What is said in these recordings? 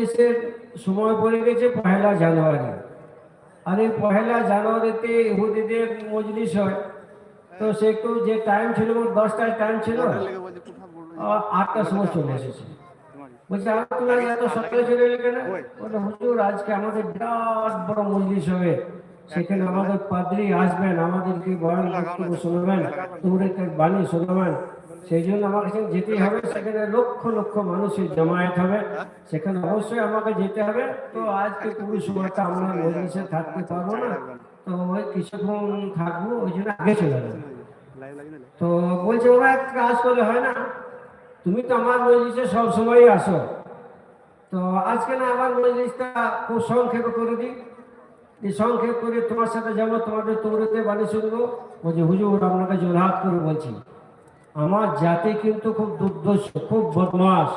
মজলিসের সময় পড়ে গেছে পহেলা জানুয়ারি। আর এই পহেলা জানুয়ারিতে ইহুদিদের মজলিস হয়। তো সে একটু যে টাইম ছিল দশটায় টাইম ছিল আটটার সময় চলে এসেছে। বলছে আর এত সকালে চলে এলে কেন? বলে হুজুর আজকে আমাদের বিরাট বড় মজলিস হবে। সেখানে আমাদের পাদ্রী আসবেন আমাদেরকে বয়ান বক্তব্য শোনাবেন বাণী শোনাবেন। সেই জন্য আমাকে সেখানে যেতেই হবে, সেখানে লক্ষ লক্ষ মানুষের জমায়েত হবে। সেখানে অবশ্যই আমাকে যেতে হবে। তো আজকে পুরো সময়টা আমরা মজলিসে থাকতে পারব না। তো ওই কিছুক্ষণ থাকব, ওই জন্য আগে চলে যাব। তো বলছে, ওরা এক কাজ করলে হয় না। তুমি তো আমার মজলিসে সব সময়ই আসো। তো আজকে না আমার মজলিসটা খুব সংক্ষেপ করে দিই। এই সংক্ষেপ করে তোমার সাথে যাব, তোমাদের তৌরতে বাড়ি শুনব। বলছে, হুজুর, আপনাকে জোরহাত করে বলছি। আমার জাতি কিন্তু খুব দুর্দর্শ খুব বদমাস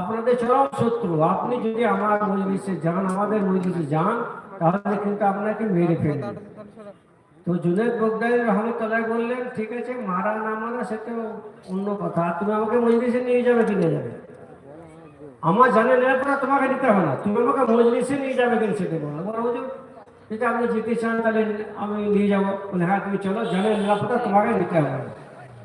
আপনাদের চরম শত্রু, আপনি যদি আমার মজলিসে যান, আমাদের মজলিসে যান, তাহলে কিন্তু আপনাকে মেরে ফেলবে। তো জুনেদ বগদাই রহমতুল্লাহ বললেন, ঠিক আছে, মারা না মারা সেটা অন্য কথা। তুমি আমাকে মজলিসে নিয়ে যাবে কিনে যাবে? আমার জানে নিরাপত্তা তোমাকে দিতে হবে না। তুমি আমাকে মজলিসে নিয়ে যাবে কিন্তু সেটা বলো বলো হুজুর আছে আপনি যেতে চান, তাহলে আমি নিয়ে যাব। বলে হ্যাঁ তুমি চলো। জানের নিরাপত্তা তোমাকে দিতে হবে না।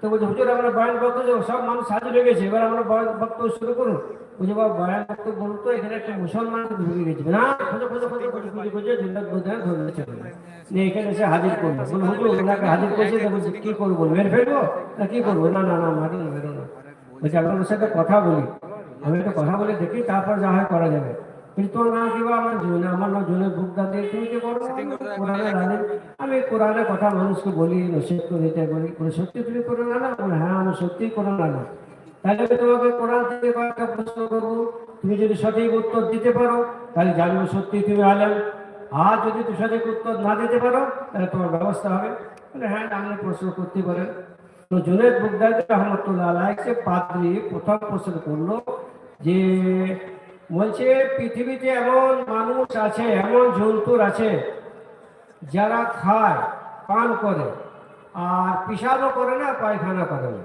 তো বলছে হুজুর আমরা বয়ান সব মানুষ এবার আমরা বয়ান বক্তব্য শুরু করুন বুঝে বাবা, বয়ান বক্তব্য বলুন তো, এখানে একটা মুসলমান ঢুকে গেছে। না, খোঁজো খোঁজো খোঁজো খোঁজো, খুঁজে খুঁজে বোধহয় ধরে চলে নিয়ে এখানে এসে হাজির হুজুর, ওনাকে হাজির তো বলছে, কি করব, মেরে ফেলব? না, কি করব? না না না মারো মেরো না। বলছে আপনার সাথে কথা বলি। আমি একটা কথা বলে দেখি, তারপর যা হয় করা যাবে। কিন্তু তোর নাম কি বা আমার জুনে আমার নাম জুনে বুকদা দিয়ে তুমি করো? কোরআনে রাজি আমি কোরআনের কথা মানুষকে বলি নসিব করে দিতে বলি বলে সত্যি তুমি কোরআন আনা বলে হ্যাঁ আমি সত্যিই কোরআন আনা তাহলে আমি তোমাকে কোরআন থেকে কয়েকটা প্রশ্ন করব। তুমি যদি সঠিক উত্তর দিতে পারো তাহলে জানব সত্যি তুমি আলেম। আর যদি তুমি সঠিক উত্তর না দিতে পারো তাহলে তোমার ব্যবস্থা হবে। বলে হ্যাঁ আপনি প্রশ্ন করতে পারেন। তো জুনেদ বুকদার রহমতুল্লাহ আলাইকে পাদ্রি প্রথম প্রশ্ন করল যে বলছে, পৃথিবীতে এমন মানুষ আছে, এমন জন্তুর আছে, যারা খায়, পান করে, আর পিসাবও করে না, পায়খানা করে না।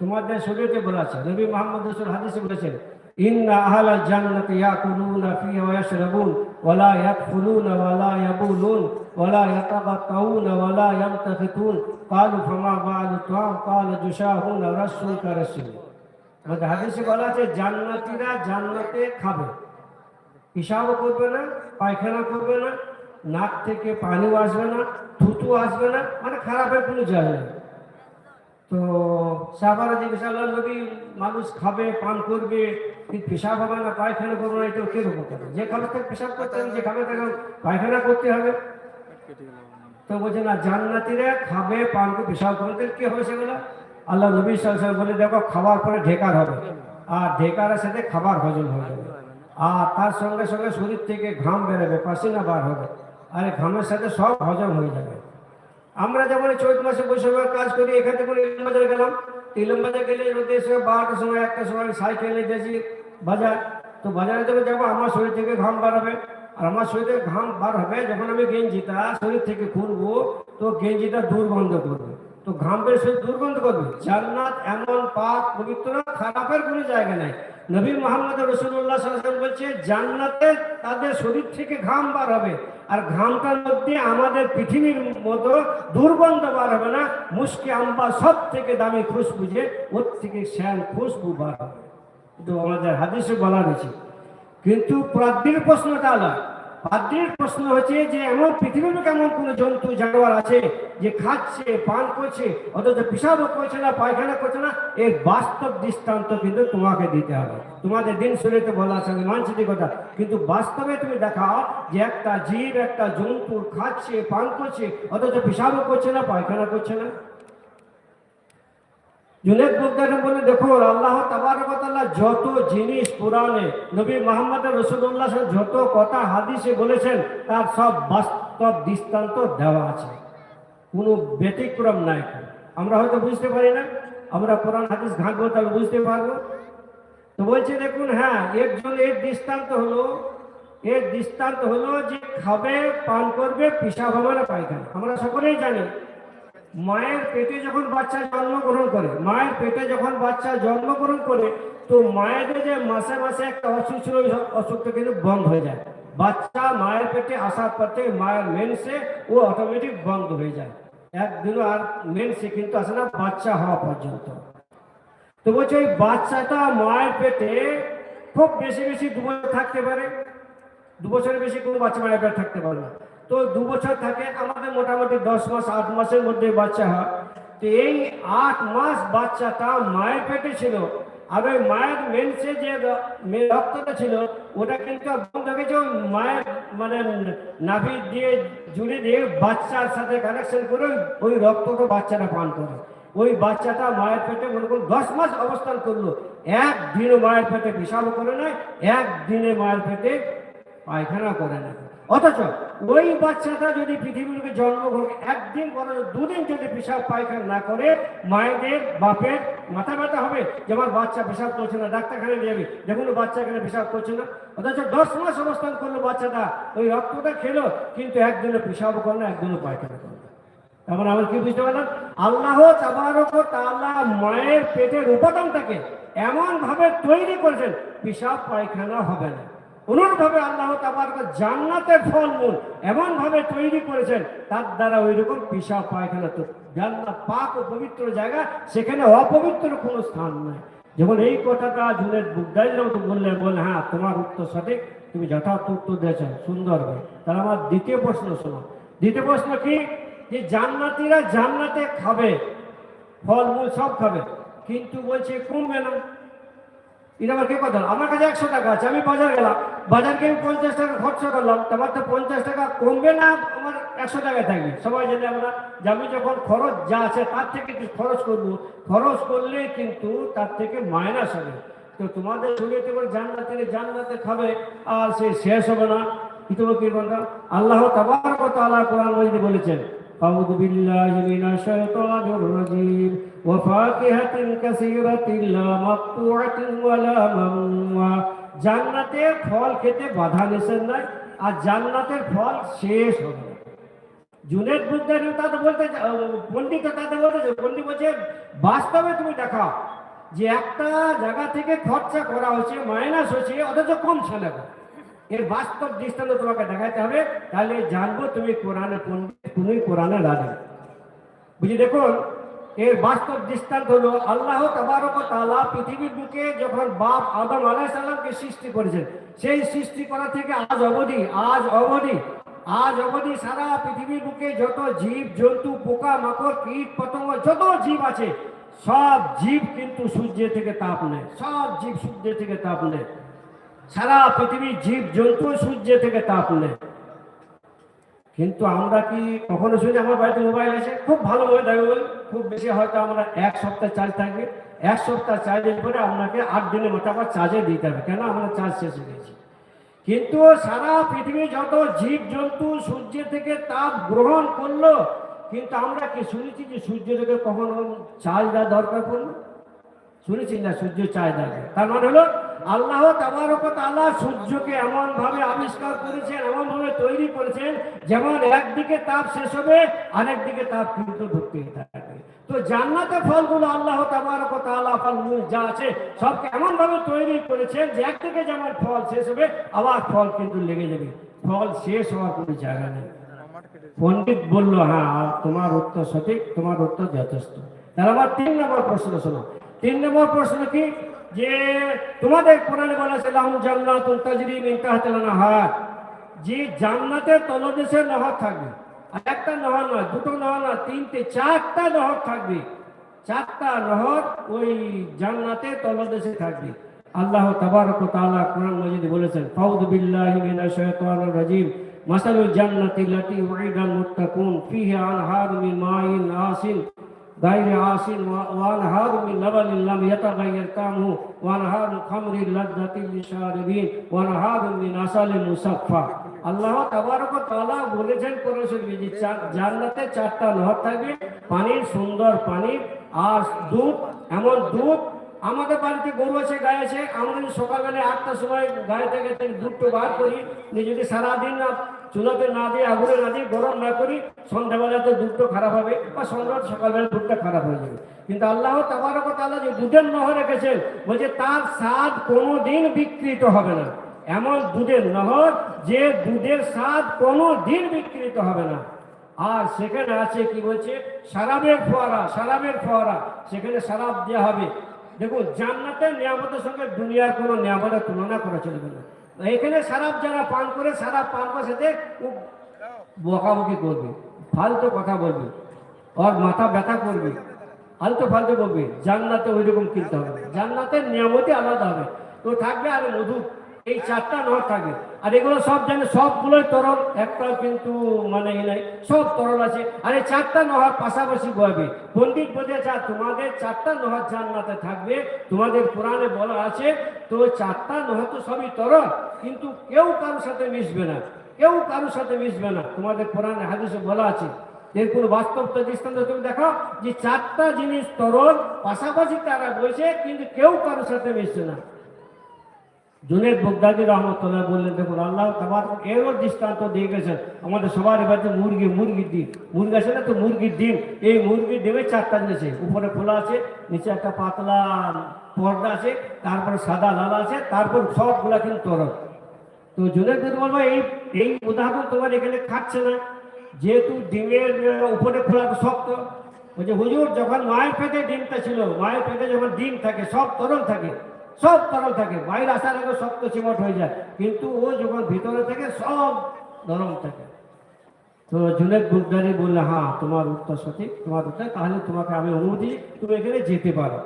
তোমাদের শরীরে বলা আছে নবী মোহাম্মদ রসুল হাদিসে বলেছেন ইন্না আহলা জান্নাতি ইয়াকুলুনা ফিহা ওয়া ইয়াশরাবুন, ওয়া লা ইয়াকফুলুনা ওয়া লা ইয়াবুলুন, ওয়া লা ইয়াতাগাত্তাউনা ওয়া লা ক্বালু ফামা বালু তাম ক্বালা জুশাহুনা রাসূল কা রাসূল। আমাদের হাদিসে বলা আছে, জান্নাতীরা জান্নাতে খাবে। পিসাবও করবে না, পায়খানা করবে না, নাক থেকে পানিও আসবে না, থুতু আসবে না মানে খারাপের কোনো যায় না তো সাহাবারা জিজ্ঞেস আল্লাহ মানুষ খাবে, পান করবে পেশাব হবে না, পায়খানা করবে না এটা কীরকম কথা? যে খাবে তাকে পেশাব করতে হবে, যে খাবে তাকে পায়খানা করতে হবে। তো বলছে, না, জান্নাতিরা খাবে, পান করে পেশাব করবে কি হবে সেগুলো? আল্লাহ নবী সাল্লাল্লাহু বলে, দেখো, খাবার পরে ঢেকার হবে। আর ঢেকারের সাথে খাবার হজম হয়ে যাবে। আর তার সঙ্গে সঙ্গে শরীর থেকে ঘাম বেরোবে, পাসিনা বার হবে। আর ঘামের সাথে সব হজম হয়ে যাবে। আমরা যেমন চৈত মাসে বৈশাখের কাজ করি, এখান থেকে ইলম বাজারে গেলাম। ইলম বাজার গেলে সময় বারোটার সময় একটা সময় সাইকেলে গেছি বাজার। তো বাজারে যখন যাব, আমার শরীর থেকে ঘাম বার হবে। আর আমার শরীর ঘাম বার হবে, যখন আমি গেঞ্জিটা শরীর থেকে খুলবো, তো গেঞ্জিটা দুর্গন্ধ করবে। তো ঘাম বের শরীর দুর্গন্ধ করবে। জান্নাত এমন পাক, পবিত্র খারাপের কোনো জায়গা নাই। নবী মোহাম্মদ রসুল্লাহ বলছে, জান্নাতে তাদের শরীর থেকে ঘাম বার হবে, আর ঘামটার মধ্যে আমাদের পৃথিবীর মতো দুর্গন্ধ বার হবে না। মুশকি আম্বা সব থেকে দামি খুশবু যে, ওর থেকে শ্যান খুশবু বার হবে। কিন্তু আমাদের হাদিসে বলা হয়েছে, কিন্তু প্রাদ্রির প্রশ্নটা আলাদা। প্রাদ্রির প্রশ্ন হচ্ছে যে, এমন পৃথিবীর কেমন কোন জন্তু, জানোয়ার আছে যে খাচ্ছে, পান করছে, অথচ পিসাবও করছে না, পায়খানা করছে না? এর বাস্তব দৃষ্টান্ত কিন্তু তোমাকে দিতে হবে। তোমাদের দিন শুনেতে বলা আছে মানছি কথা। কিন্তু বাস্তবে তুমি দেখাও যে একটা জীব, একটা জন্তু খাচ্ছে, পান করছে, অথচ পিসাবও করছে না, পায়খানা করছে না। জুনেদ বুদ্দারে বলে, দেখো, আল্লাহ তাবারকতাল্লাহ যত জিনিস কোরআনে, নবী মোহাম্মদ রসুল্লাহ যত কথা হাদিসে বলেছেন, তার সব বাস্তব দৃষ্টান্ত দেওয়া আছে। কোনো ব্যতিক্রম নাই আমরা হয়তো বুঝতে পারি না, আমরা কোরআন, হাদিস ঘাঁটবো তাহলে বুঝতে পারব। তো বলছে, দেখুন হ্যাঁ এর জন্য এর দৃষ্টান্ত হলো, এর দৃষ্টান্ত হলো যে খাবে, পান করবে পিসাব হবে না পায়খানা। আমরা সকলেই জানি মায়ের পেটে যখন বাচ্চা জন্মগ্রহণ করে, মায়ের পেটে যখন বাচ্চা জন্মগ্রহণ করে, তো মায়েদের যে মাসে মাসে একটা অসুখ ছিল, ওই অসুখটা কিন্তু বন্ধ হয়ে যায়। বাচ্চা মায়ের পেটে আসার পর থেকে মায়ের মেন্সে ও অটোমেটিক বন্ধ হয়ে যায়। একদিনও আর মেন্সে কিন্তু আসে না, বাচ্চা হওয়া পর্যন্ত। তো বলছে, ওই বাচ্চাটা মায়ের পেটে খুব বেশি বেশি দু বছর থাকতে পারে। দু বছরের বেশি কোনো বাচ্চা মায়ের পেটে থাকতে পারে না। তো দু বছর থাকে, আমাদের মোটামুটি দশ মাস, আট মাসের মধ্যে বাচ্চা হয়। তো এই আট মাস বাচ্চাটা মায়ের পেটে ছিল। আর ওই মায়ের মেন্সে যে রক্তটা ছিল, ওটা কিন্তু বন্ধ হয়ে গেছে মায়ের মানে নাভি দিয়ে জুড়ে দিয়ে বাচ্চার সাথে কানেকশন করে ওই- রক্তটা বাচ্চাটা পান করে। ওই বাচ্চাটা মায়ের পেটে মনে করুন দশ মাস অবস্থান করল। একদিনও মায়ের পেটে বিশাল করে নাই, একদিনে মায়ের পেটে পায়খানা করে না অথচ ওই বাচ্চাটা যদি পৃথিবীকে জন্মগ্রহণ একদিন বরং দুদিন যদি পেশাব পায়খানা না করে, মায়েদের, বাপের মাথা ব্যথা হবে যে আমার বাচ্চা পেশাব করছে না ডাক্তারখানে নিয়ে যাবি। দেখুন, বাচ্চা এখানে পেশাব করছে না। অথচ দশ মাস অবস্থান করল বাচ্চাটা। ওই রক্তটা খেলো, কিন্তু একদিনও পেশাব করে না, একদিনও পায়খানা করে না। তারপরে আমরা কি বুঝতে পারলাম? আল্লাহ তাআলা মায়ের পেটের উপাদানটাকে এমন ভাবে তৈরি করেছেন, পেশাব পায়খানা হবে না। অনুরূপভাবে আল্লাহ তাবারক জান্নাতের ফলমূল এমন ভাবে তৈরি করেছেন, তার দ্বারা ওই রকম পেশাব পায়খানা তো জান্নাত পাক ও পবিত্র জায়গা, সেখানে অপবিত্র কোনো স্থান নাই। যেমন এই কথাটা জুনের বুকদাইলের মতো বললেন বলে হ্যাঁ তোমার উত্তর সঠিক, তুমি যথার্থ উত্তর দিয়েছ, সুন্দর তাহলে আমার দ্বিতীয় প্রশ্ন শোনো। দ্বিতীয় প্রশ্ন কি? যে জান্নাতীরা জান্নাতে খাবে, ফলমূল সব খাবে, কিন্তু বলছে কমবে না। এটা আমার কে কথা আমার কাছে একশো টাকা আছে, আমি বাজার গেলাম। বাজারকে আমি পঞ্চাশ টাকা খরচা করলাম তোমার তো পঞ্চাশ টাকা কমবে না, আমার একশো টাকা থাকবে। সবাই জানি আমরা, যে আমি যখন খরচ যা আছে তার থেকে একটু খরচ করব। খরচ করলে কিন্তু তার থেকে মাইনাস হবে। তো তোমাদের শুনেতে করে জান্নাতে জান্নাতে খাবে, আর সে শেষ হবে না। ইতিমধ্যে কি বলতো আল্লাহ তাবার কথা? আল্লাহ কোরআন বলেছেন أعوذ بالله من الشيطان الرجيم وفاكهة كثيرة لا مقطوعة ولا ممنوع জান্নাতে ফল খেতে বাধা নিষেধ নাই আর জান্নাতের ফল শেষ হবে না। জুনেদ বুদ্ধারি তাতে বলতে পণ্ডিত তাতে বলতে পণ্ডিত বলছে বাস্তবে তুমি দেখাও যে একটা জায়গা থেকে খরচা করা হচ্ছে মাইনাস হচ্ছে অথচ কমছে না এর বাস্তব দৃষ্টান্ত তোমাকে দেখাতে হবে। তাহলে জানব তুমি কোরআনে পণ্ডিত তুমি কোরআনে রাজা বুঝি দেখুন, এর বাস্তব দৃষ্টান্ত হলো আল্লাহ তাবারক তাআলা পৃথিবীর বুকে যখন বাপ আদম আলাইহিস সালামকে সৃষ্টি করেছেন, সেই সৃষ্টি করা থেকে আজ অবধি আজ অবধি আজ অবধি সারা পৃথিবীর বুকে যত জীব, জন্তু পোকা মাকড় কীট, পতঙ্গ, যত জীব আছে, সব জীব কিন্তু সূর্যের থেকে তাপ নেয়, সব জীব সূর্যের থেকে তাপ নেয়। সারা পৃথিবীর জীব জন্তু সূর্যের থেকে তাপ নেয়। কিন্তু আমরা কি কখনো শুনি আমার বাড়িতে মোবাইল আছে? খুব ভালো মোবাইল বলে খুব বেশি হয়তো আমরা এক সপ্তাহ চার্জ থাকবে। এক সপ্তাহ চার্জের পরে আপনাকে আট দিনের মতো আবার চার্জে দিতে হবে। কেন? আমরা চার্জ শেষ হয়ে গেছি। কিন্তু সারা পৃথিবী যত জীব জন্তু সূর্যের থেকে তাপ গ্রহণ করল, কিন্তু আমরা কি শুনেছি যে সূর্য থেকে কখনো চার্জ দেওয়া দরকার পড়ল? শুনেছি না সূর্য চার্জ না তার মানে হলো আল্লাহ তাবারক সূর্যকে এমন ভাবে আবিষ্কার করেছেন এমন ভাবে তৈরি করেছেন, যেমন একদিকে তাপ শেষ হবে আরেক দিকে তাপ কিন্তু ঢুকতে থাকবে। তো জান্নাতে ফলগুলো আল্লাহ তাবারক তাআলা ফলমূল যা আছে, সবকে এমন ভাবে তৈরি করেছেন যে একদিকে যেমন ফল শেষ হবে, আবার ফল কিন্তু লেগে যাবে। ফল শেষ হওয়ার কোনো জায়গা নেই। পণ্ডিত বলল হ্যাঁ তোমার উত্তর সঠিক, তোমার উত্তর যথেষ্ট। তাহলে আবার তিন নম্বর প্রশ্ন শোনো। তিন নম্বর প্রশ্ন কি? যে তোমাদের কোরআনে বলেছে লাহুম জান্নাতুন তাজরি মিন তাহতিল আনহার। যে জান্নাতের তলদেশে নহর থাকবে। আর একটা নহর নয়, দুটো নহর নয়, তিনটে, চারটা নহর থাকবে। চারটা নহর ওই জান্নাতের তলদেশে থাকবে। আল্লাহ তাবারক তাআলা কোরআন মাজিদে বলেছেন, ফাউযু বিল্লাহি মিনাশ শাইতানির রাজিম, মাসালুল জান্নাতি লাতি ওয়াইদাল মুত্তাকুন, ফিহা আনহারু মিন মাইন আসিন غير عاص وانهار من لبن لم يتغير طعمه وانهار خمر لذة للشاربين وانهار من عسل مصفى আল্লাহ তাবারক তাআলা বলেছেন কোরআন শরীফে যে চার- জান্নাতে চারটা নহর থাকবে পানির সুন্দর পানি আর দুধ এমন দুধ আমাদের বাড়িতে গরু আছে গায়ে আছে আমরা যদি সকালবেলা আটটার সময় গায়ে থেকে থেকে দুধটা বার করি নিয়ে যদি সারাদিন না চুলাতে না দিয়ে, আগুনে না দিয়ে গরম না করি সন্ধ্যাবেলাতে দুধটা খারাপ হবে, বা সন্ধ্যা, সকালবেলা দুধটা খারাপ হয়ে যাবে। কিন্তু আল্লাহ তাবারক তাআলা যে দুধের নহর রেখেছেন বলছে তার স্বাদ কোনো দিন বিকৃত হবে না। এমন দুধের নহর, যে দুধের স্বাদ কোনো দিন বিকৃত হবে না। আর সেখানে আছে কি বলছে? সারাবের ফোয়ারা সারাবের ফোয়ারা, সেখানে সারাব দেওয়া হবে। দেখুন, জান্নাতের নিয়ামতের সঙ্গে দুনিয়ার কোনো নিয়ামতের তুলনা করা চলবে না। এখানে সারাপ যারা পান করে, সারাপ পান করে বকাবকি করবে, ফালতু কথা বলবে আর মাথা ব্যথা করবে, ফালতু ফালতু বলবে জান্নাতে ওই রকম কিনতে হবে জান্নাতের নিয়মতে আলাদা হবে। তো থাকবে আর মধু। এই চারটা নহর থাকবে আর এগুলো সব জানে, সবগুলোই তরল। একটাও কিন্তু মানে নাই, সব তরল আছে। আর এই চারটা নহর পাশাপাশি বয়াবে পণ্ডিত বলতে চা তোমাদের চারটা নহর জান্নাতে থাকবে। তোমাদের কোরআনে বলা আছে, তো চারটা নহর তো সবই তরল। কিন্তু কেউ কারোর সাথে মিশবে না। কেউ কারোর সাথে মিশবে না। তোমাদের কোরআনে হাদিসে বলা আছে। এর কোনো বাস্তব দৃষ্টান্ত তুমি দেখো যে চারটা জিনিস তরল, পাশাপাশি তারা বলছে, কিন্তু কেউ কারোর সাথে মিশছে না। জুনেদ বগদাদি রহমতুল্লাহ বললেন, দেখুন, আল্লাহ তোমার এরও দৃষ্টান্ত দিয়ে গেছেন। আমাদের সবার এবারে মুরগি, মুরগির ডিম। মুরগি আছে না তো? মুরগির ডিম। এই মুরগির ডিমে চারটা জিনিস উপরে খোলা আছে, নিচে একটা পাতলা পর্দা আছে, তারপরে সাদা লাল আছে, তারপর সবগুলা কিন্তু তরল। তো জুনেদ বলব এই এই উদাহরণ তোমার এখানে খাচ্ছে না। যেহেতু ডিমের উপরে খোলা তো শক্ত। বলছে, হুজুর, যখন মায়ের পেটে ডিমটা ছিল, মায়ের পেটে যখন ডিম থাকে, সব তরল থাকে। সব তরল থাকে। বাইরে আসার আগে শক্ত চিমট হয়ে যায়। কিন্তু ও যখন ভিতরে থেকে, সব নরম থাকে। তো জুনেদ বুকদারি বললে হ্যাঁ তোমার উত্তর সঠিক, তোমার উত্তর। তাহলে তোমাকে আমি অনুমতি তুমি এখানে যেতে পারো।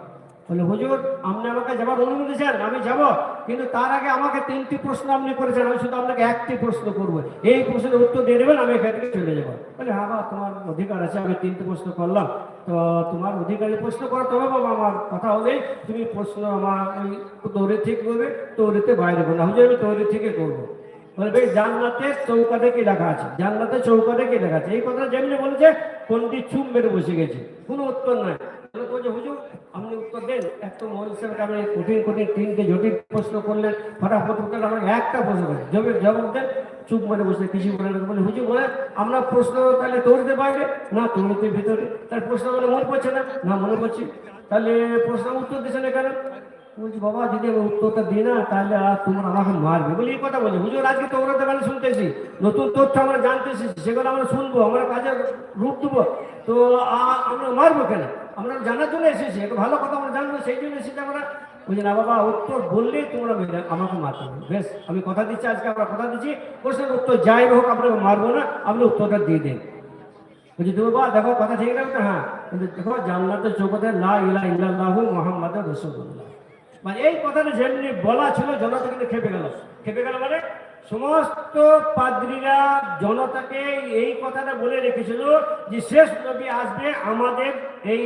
বলে, হুজুর, আপনি আমাকে যাবার অনুমতি চান আমি যাব। কিন্তু তার আগে আমাকে তিনটি প্রশ্ন আপনি করেছেন। আমি শুধু আপনাকে একটি প্রশ্ন করব। এই প্রশ্নের উত্তর দিয়ে দেবেন, আমি এখান থেকে চলে যাব। বলে হ্যাঁ বাবা তোমার অধিকার আছে, আমি তিনটি প্রশ্ন করলাম। তোমার অধিকারী প্রশ্ন করো, তবে বাবা, আমার কথা হলে তুমি প্রশ্ন আমার, আমি দৌড়ে ঠিক করবে, দৌড়েতে বাইরে করবে, না হুজুর আমি দৌড়ে থেকে করব। বলে ভাই জান্নাতের চৌকাতে কি লেখা আছে? জানলাতে চৌকাতে কি লেখা আছে? এই কথা যেমনি বলেছে পন্ডিত চুপ মেরে বসে গেছে, কোনো উত্তর বলে আপনি উত্তর সাহেবকে কঠিন প্রশ্ন করলেন চুপ বসে বলে আমরা প্রশ্ন তাহলে তৌড়তে বাইরে না তৌড়তে ভিতরে। তার প্রশ্ন বলে মনে পড়ছে না? না, মনে পড়ছে। তাহলে প্রশ্ন উত্তর দিচ্ছে না কেন? বলছি, বাবা, যদি আমি উত্তরটা দিই না, তাহলে আর তোমরা আমাকে মারবে। বলি, এই কথা বলি, হুজুর, আজকে তো ওরাতে মানে শুনতেছি। নতুন তথ্য আমরা জানতেছি, সেগুলো আমরা শুনব, আমরা কাজে রূপ দেবো তো আমরা মারবো কেন? আমরা জানার জন্য এসেছি, একটা ভালো কথা আমরা জানব, সেই জন্য এসেছি আমরা। বলছি না বাবা, উত্তর বললেই তোমরা মেরে, আমাকে মারতে বেশ, আমি কথা দিচ্ছি, আজকে আমরা কথা দিচ্ছি। প্রশ্নের উত্তর যাই হোক আপনাকে মারবো না, আপনি উত্তরটা দিয়ে দিন। বলছি তুমি বাবা দেখো, কথা ঠিক আছে হ্যাঁ। কিন্তু দেখো জান্নাতের চৌকতে লা ইলা ইল্লাল্লাহু মুহাম্মাদুর রাসূলুল্লাহ। মানে এই কথাটা যেমনি বলা ছিল জনতা কিন্তু খেপে গেল। খেপে গেল মানে? সমস্ত পাদ্রীরা জনতাকে এই কথাটা বলে রেখেছিল যে শেষ নবী আসবে আমাদের এই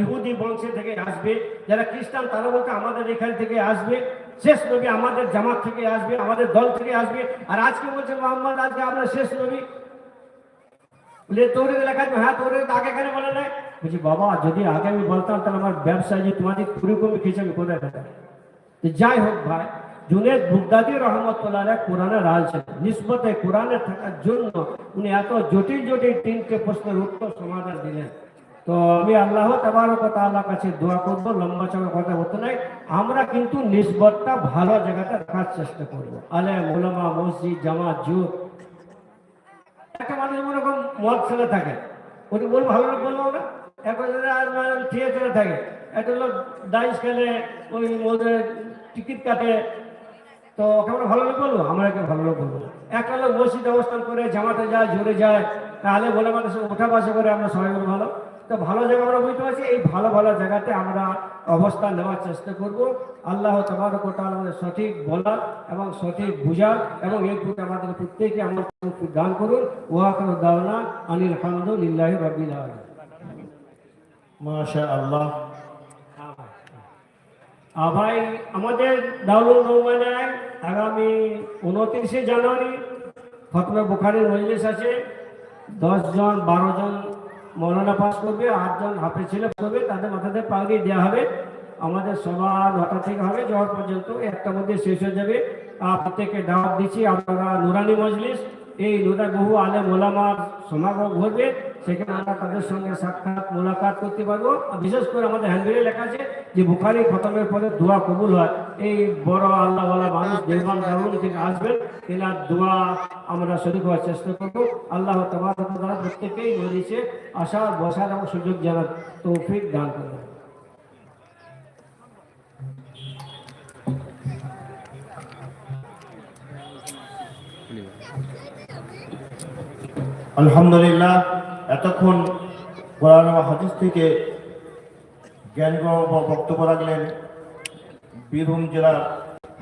ইহুদি বংশে থেকে আসবে, যারা খ্রিস্টান তারা বলতে আমাদের এখান থেকে আসবে। শেষ নবী আমাদের জামাত থেকে আসবে, আমাদের দল থেকে আসবে। আর আজকে বলছে মোহাম্মদ? আজকে আমরা শেষ নবী। তোর লেখা হ্যাঁ তোর আগে কেন বলে নাই বলছি, বাবা, যদি আগে আমি বলতাম তাহলে আমার ব্যবসায় যে তোমাদের কুড়ি খেয়েছে আমি কোথায় যাই হোক ভাই জুনেদ বুগদাদি রহমতুল্লাহ কোরআনে রাজ ছিলেন। নিসবতে কোরআনে থাকার জন্য উনি এত জটিল জটিল তিনটে প্রশ্নের উত্তর সমাধান দিলেন। তো আমি আল্লাহ তাবারক তাআলার কাছে দোয়া করব, লম্বা চড়া কথা হতে নাই। আমরা কিন্তু নিসবতটা ভালো জায়গাতে রাখার চেষ্টা করব। আলে মোলামা মসজিদ জামা জুট। একটা মানুষ মনে করুন মদ ছেলে থাকে। ওটি বলব, ভালো লোক বলব না এখন চলে থাকে, একটা লোক ডাইস খেলে, ওই মদের টিকিট কাটে তো আমরা ভালো লোক বলব আমরা একে ভালো লোক বলব? একটা লোক মসজিদ অবস্থান করে জামাতে যায়, জোরে যায়, তাহলে বলে মানুষ ওঠা বসা করে আমরা সবাই বলে ভালো। তো ভালো জায়গা আমরা বুঝতে পারছি, এই ভালো ভালো জায়গাতে আমরা অবস্থান নেওয়ার চেষ্টা করব। আল্লাহ তোমার কোটা আমাদের সঠিক বলা এবং সঠিক বুঝা এবং এই প্রতি আমাদের প্রত্যেকে আমরা দান করুন। ওয়াকার দাওনা আনিল হামদুলিল্লাহ আলামিন। মাশা আল্লাহ ভাই আমাদের দাউলুল রহমানায় আগামী উনত্রিশে জানুয়ারি ফতমে বুখারের মজলিস আছে। দশ জন বারো জন মৌলানা পাস করবে আটজন হাফেজ ছেলে করবে তাদের মাথাতে পাগড়ি দেওয়া হবে। আমাদের সভা নটা থেকে হবে যাওয়ার পর্যন্ত একটা মধ্যে শেষ হয়ে যাবে। আহ, প্রত্যেককে দাওয়াত দিচ্ছি আপনারা নুরানি মজলিস এই নুরা বহু আলেম ওলামার সমাগম ঘটবে, সেখানে আমরা তাদের সঙ্গে সাক্ষাৎ, মোলাকাত করতে পারব। বিশেষ করে আমাদের হ্যান্ডেলে লেখা আছে যে, বুখারি খতমের পরে দোয়া কবুল হয়। এই বড় আল্লাহওয়ালা মানুষ দেওয়ান দারুণ থেকে আসবেন, তেনার দোয়া আমরা শরীর হওয়ার চেষ্টা করব। আল্লাহ তোমার দ্বারা প্রত্যেকেই মরিছে আসার বসার এবং সুযোগ জানার তৌফিক দান করবেন আলহামদুলিল্লাহ, এতক্ষণ কোরআন হাদিস থেকে জ্ঞান বক্তব্য রাখলেন বীরভূম জেলার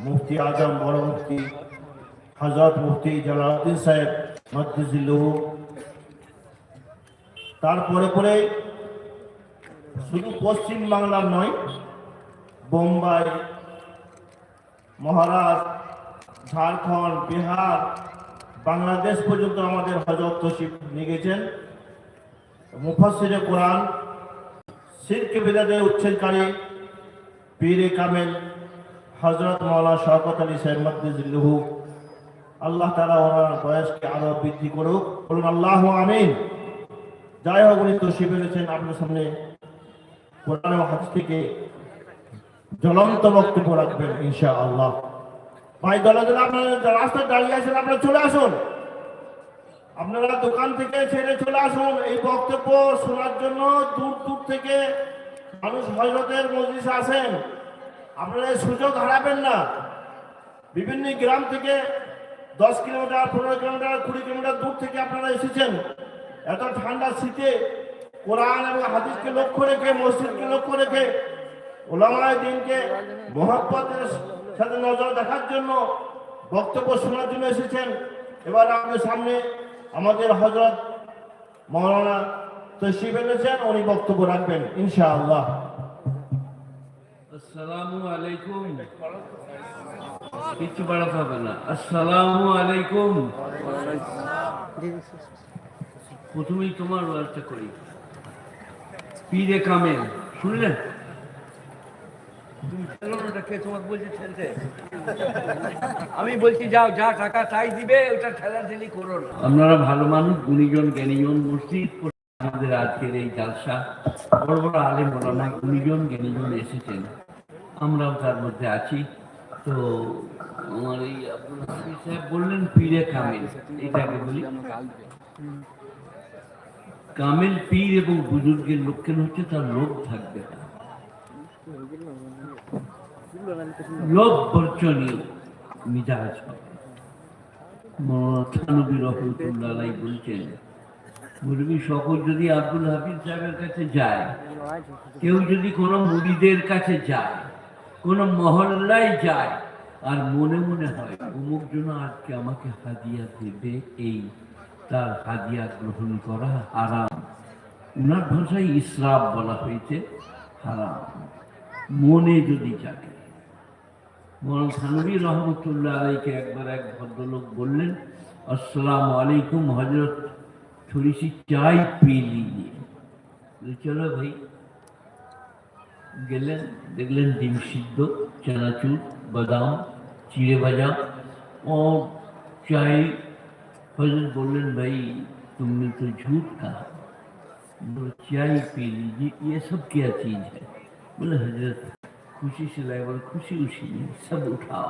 মুফতি আজম বড় মুফতি হজরত মুফতি জালালউদ্দিন সাহেব মদ্দিজিল্লুহু তারপরে পরে শুধু পশ্চিম বাংলার নয়, বোম্বাই, মহারাষ্ট্র, ঝাড়খণ্ড, বিহার বাংলাদেশ পর্যন্ত আমাদের হজরত তসিফ নিয়ে গেছেন। মুফাসিরে কোরআন শিরকে বিদাদের উচ্ছেদকারী পীরে কামেল, হজরত মৌলা শওকত আলী সাহেব আল্লাহ তালা ওনার বয়সকে আরও বৃদ্ধি করুক। বলুন, আল্লাহ আমিন। যাই হোক, উনি তসিফ এনেছেন আপনার সামনে। কোরআন হাদিস থেকে জ্বলন্ত বক্তব্য রাখবেন ইনশা আল্লাহ ভাই, দলে দলে আপনারা রাস্তায় দাঁড়িয়ে আছেন, আপনারা চলে আসুন। আপনারা দোকান থেকে ছেড়ে চলে আসুন। এই বক্তব্য শোনার জন্য দূর দূর থেকে মানুষ হজরতের মজলিসে আসেন। আপনারা সুযোগ হারাবেন না। বিভিন্ন গ্রাম থেকে দশ কিলোমিটার, পনেরো কিলোমিটার, কুড়ি কিলোমিটার দূর থেকে আপনারা এসেছেন। এত ঠান্ডা শীতে কোরআন এবং হাদিসকে লক্ষ্য রেখে, মসজিদকে লক্ষ্য রেখে ওলামায় দিনকে মোহাব্বতের সাথে নজর দেখার জন্য বক্তব্য শোনার জন্য এসেছেন। এবার আমাদের সামনে আমাদের হজরত মৌলানা তশিফ এনেছেন, উনি বক্তব্য রাখবেন, ইনশাআল্লাহ। আসসালামু আলাইকুম। বাড়াতে হবে না। আসসালামু আলাইকুম। প্রথমেই তোমার ওয়ার্ডটা করি। পীরে কামেল, শুনলেন তুমি ফেলো না, ওটা কে তোমাকে বলছে ঠেলতে? আমি বলছি, যাও, যা টাকা তাই দিবে, ওটা করো আপনারা ভালো মানুষ, গুণীজন, জ্ঞানীজন, মসজিদ আমাদের আজকের এই জালসা। বড় বড় ওলামা, গুণীজন, জ্ঞানীজন এসেছেন। আমরাও তার মধ্যে আছি। তো আমার এই বললেন, পীরে কামিল। এটাকে বলি। কামিল পীর এবং বুজুর্গের লক্ষণ হচ্ছে? তার লোভ থাকবে না। লোভ বর্জনীয়। মিজাজ। রহমতুল্লাহ বলছেন, মুরবি সকল যদি আব্দুল হাফিজ সাহেবের কাছে যায়, কেউ যদি কোনো কাছে যায়, কোনো মহল্লায় যায়, আর মনে মনে হয়, অমুক জন আজকে আমাকে হাদিয়া দেবে, এই তার হাদিয়া গ্রহণ করা হারাম। ওনার ভাষায় ইসরাফ বলা হয়েছে, হারাম। মনে যদি জাগে মোরাল থানবী রহমতুল্লাহ আলীকে একবার এক ভদ্রলোক বললেন আসসালাম আলাইকুম হজরত थोड़ी सी चाय पी लीजिए चलो भाई গেলেন দেখলেন ডিম সিদ্ধ চানাচুর বাদাম চিড়ে ভাজা और चाय हज़रत बोलन भाई तुमने तो झूठ कहा बोले चाय पी लीजिए ये सब क्या चीज़ है बोले हज़रत खुशी से लाए बोले खुशी उसी नहीं सब उठाओ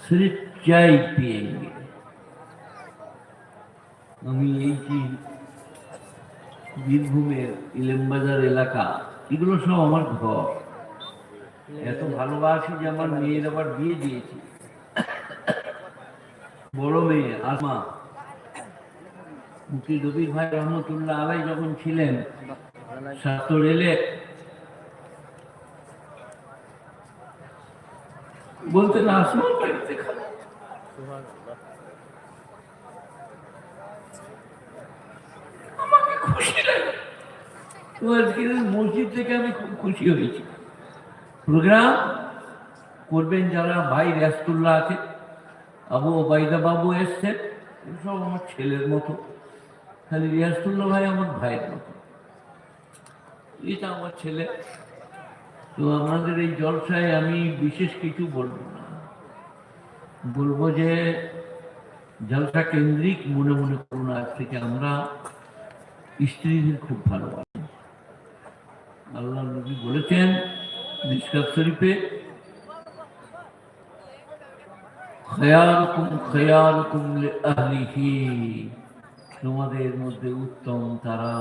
सिर्फ चाय पिएंगे আমি এই যে বীরভূমের ইলেমবাজার এলাকা এগুলো সব আমার ঘর এত ভালোবাসি যে আমার মেয়ের আবার বিয়ে দিয়েছি বড় মেয়ে আসমা মুক্তি রবির ভাই রহমতুল্লাহ আলাই যখন ছিলেন স্বাস্থ্য রেলে বলতেন আসমা বাড়িতে আমাকে খুশি লাগে। তো মসজিদ থেকে আমি খুব খুশি হয়েছি। প্রোগ্রাম করবেন যারা ভাই রেস্তুল্লাহ আছে, আবু ওবায়দা বাবু এসছেন সব আমার ছেলের মতো। খালি রিয়াজতুল্লাহ ভাই আমার ভাইয়ের মতো। এটা আমার ছেলে। তো আমাদের এই জলসায় আমি বিশেষ কিছু বলব না। বলব যে জলসা কেন্দ্রিক মনে মনে করুন, আজ থেকে আমরা স্ত্রীদের খুব ভালোবাসি। আল্লাহ নবী বলেছেন নিষ্কাত শরীফে খয়ালকুম খয়ালকুম তোমাদের মধ্যে উত্তম তারা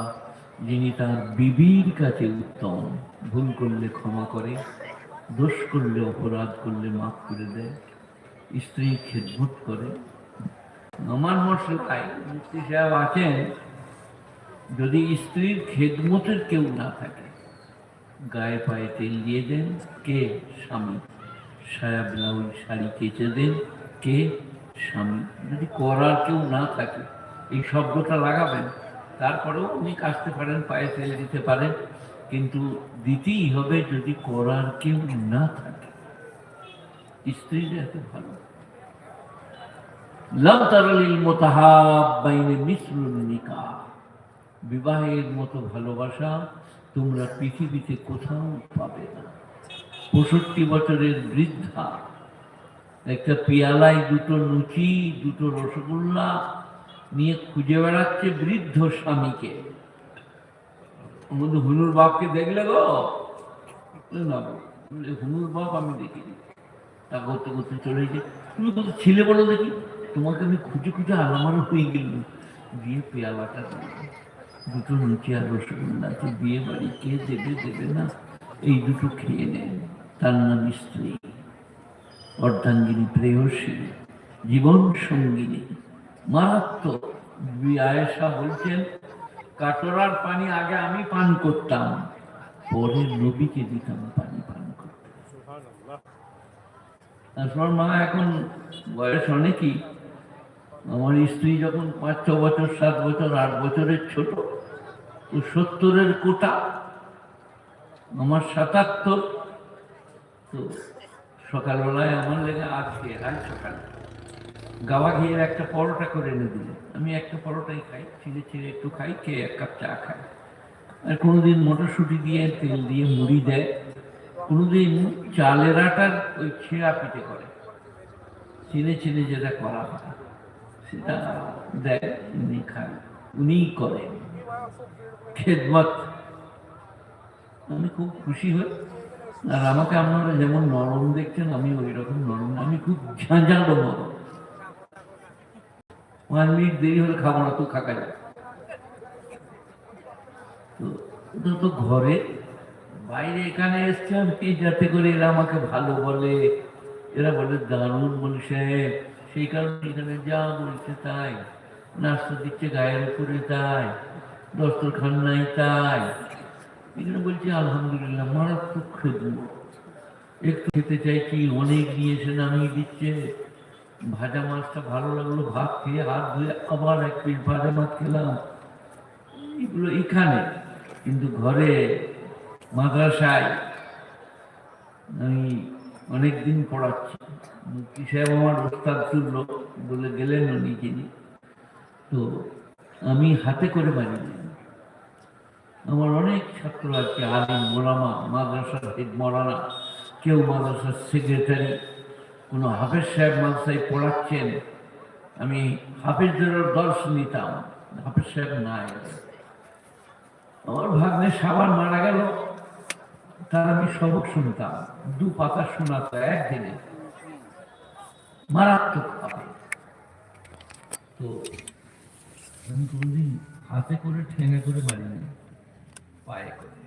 যিনি তার বিবির কাছে উত্তম, ভুল করলে ক্ষমা করে, দোষ করলে অপরাধ করলে মাফ করে দেয় স্ত্রী খেদমত করে। আমার মশলায় মুক্তি সাহেব আছেন, যদি স্ত্রীর খেদমতের কেউ না থাকে, গায়ে পায়ে তেল দিয়ে দেন, কে স্বামী? সায়া ব্লাউজ শাড়ি কেচে দেন, কে স্বামী? যদি করার কেউ না থাকে, এই শব্দটা লাগাবেন। তারপরেও উনি কাচতে পারেন, পায়ে তেল দিতে পারেন, কিন্তু দিতেই হবে যদি করার কেউ না থাকে। স্ত্রীরা এত ভালো। লাম তারালিল মোতাহাব্বাইনে মিসলুন নিকাহ বিবাহের মতো ভালোবাসা তোমরা পৃথিবীতে কোথাও পাবে না। পঁয়ষট্টি বছরের বৃদ্ধা, একটা পেয়ালায় দুটো লুচি, দুটো রসগোল্লা নিয়ে খুঁজে বেড়াচ্ছে বৃদ্ধ স্বামীকে। আমাদের হুনুর বাপকে দেখলে গো? না হুনুর বাপ আমি দেখিনি। তা করতে করতে চলে গেছে। তুমি কত ছিলে বলো দেখি। তোমাকে আমি খুঁজে খুঁজে আলামারও হয়ে গেল দিয়ে পেয়ালাটা দুটো লুচি আর রসগোল্লা আছে। বিয়ে বাড়ি কে দেবে দেবে না। এই দুটো খেয়ে নেন তার নাম স্ত্রী। অর্ধাঙ্গিনী প্রেয়সী। জীবন সঙ্গিনী। মারাত্মক। আয়েশা বলছেন কাটোরার পানি আগে আমি পান করতাম পরে নবীকে দিতাম পানি পান তারপর মা এখন বয়স অনেকই। আমার স্ত্রী যখন পাঁচ ছ বছর সাত বছর আট বছরের ছোট তো সত্তরের কোটা আমার সাতাত্তর। তো সকালবেলায় আমার লেগে আজকে আজ সকালে। গাওয়া ঘিয়ে একটা পরোটা করে এনে দিলে। আমি একটা পরোটাই খাই, ছিঁড়ে ছিঁড়ে একটু খাই, খেয়ে এক কাপ চা খাই। আর কোনোদিন মটরশুঁটি দিয়ে, তেল দিয়ে মুড়ি দেয়। কোনোদিন চালের আটার ওই ছেঁড়া পিঠে করে। চিনে চিনে যেটা করা হয়, সেটা দেয়, উনি খান। উনিই করেন খেদমত। আমি খুব খুশি হই। আর আমাকে আপনারা যেমন নরম দেখছেন আমি ওই রকম নরম। আমি খুব ঝাঁঝালো নরম। পাঁচ মিনিট দেরি হলে খাব না তো খাকা যায় তো ঘরে বাইরে এখানে এসছে আমি যাতে করে এরা আমাকে ভালো বলে। এরা বলে, দারুণ বলে সাহেব সেই কারণে এখানে যা বলছে তাই। নাস্তা দিচ্ছে গায়ের উপরে তাই, দস্তরখান নাই তাই। এখানে বলছি, আলহামদুলিল্লাহ, মারাত্মক খেদম একটু খেতে চাইছি, অনেক নিয়েছে, নামিয়ে দিচ্ছে। ভাজা মাছটা ভালো লাগল, ভাত খেয়ে হাত ধুয়ে আবার এক পিস ভাজা মাছ খেলাম। এগুলো এখানে, কিন্তু ঘরে, মাদ্রাসায়, আমি অনেক দিন পড়াচ্ছি। মুক্তি সাহেব আমার ওস্তাদ তুলল বলে গেলেন উনি যিনি। তো আমি হাতে করে বানিয়ে আমার অনেক ছাত্র আছে, আলিম মোলামা মাদ্রাসার হেড মরানা, কেউ মাদ্রাসার সেক্রেটারি। কোনো হাফেজ সাহেব মাদ্রাসায় পড়াচ্ছেন, আমি হাফেজদের দর্শ নিতাম, হাফেজ সাহেব নাই। আমার ভাগ্নে সাবার মারা গেল, তার আমি সবক শুনতাম, দু পাতা শোনাতো একদিনে। মারাত্মক তো আমি কোনদিন হাতে করে ঠেঙে করে বাড়ি পায়ে করে।